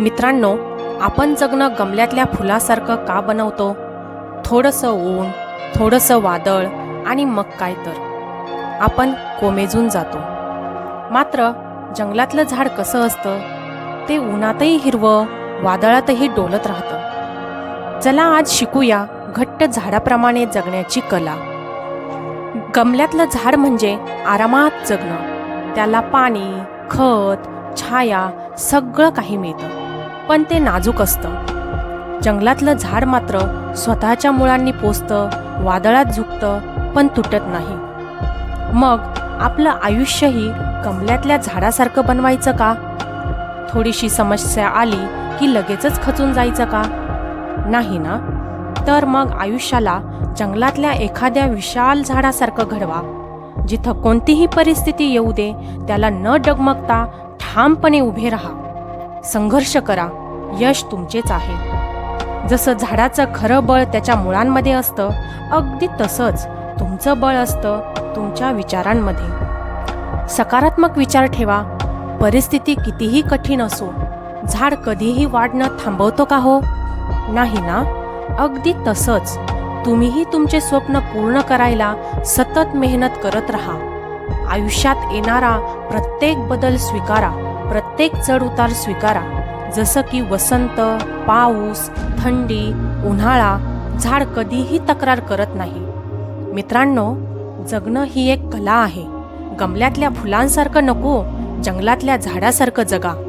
मित्रांनो आपण जगणं गमल्यातल्या फुलासारखं का बनवतो? थोडंसं ऊन थोडंसं वादळ आणि मग काय तर. आपण कोमेजून जातो. मात्र जंगलातलं झाड कसं असतं? ते उन्हातही हिरवं वादळातही डोलत राहतं. चला आज शिकूया घट्ट झाडाप्रमाणे जगण्याची कला. गमल्यातलं झाड म्हणजे आरामात जगणं. त्याला पाणी खत छाया सगळं काही मिळतं. पण ते नाजूक असतं. जंगलातलं झाड मात्र स्वतःच्या मुळांनी पोचतं वादळात झुकतं पण तुटत नाही. मग आपलं आयुष्यही कमल्यातल्या झाडासारखं बनवायचं का? थोडीशी समस्या आली की लगेचच खचून जायचं का? नाही ना? तर मग आयुष्याला जंगलातल्या एखाद्या विशाल झाडासारखं घडवा जिथं कोणतीही परिस्थिती येऊ दे त्याला न डगमगता ठामपणे उभे राहा. संघर्ष करा. यश तुमचेच आहे. जसं झाडाचं खरं बळ त्याच्या मुळांमध्ये असतं अगदी तसंच तुमचं बळ असतं तुमच्या विचारांमध्ये. सकारात्मक विचार ठेवा. परिस्थिती कितीही कठीण असो झाड कधीही वाढणं थांबवतो का हो? नाही ना? अगदी तसंच. तुम्हीही तुमचे स्वप्न पूर्ण करायला सतत मेहनत करत राहा. आयुष्यात येणारा प्रत्येक बदल स्वीकारा. प्रत्येक चढउतार स्वीकारा. जसं की वसंत पाऊस थंडी उन्हाळा झाड कधीही तक्रार करत नाही. मित्रांनो जगणं ही एक कला आहे. गमल्यातल्या फुलांसारखं नको जंगलातल्या झाडासारखं जगा.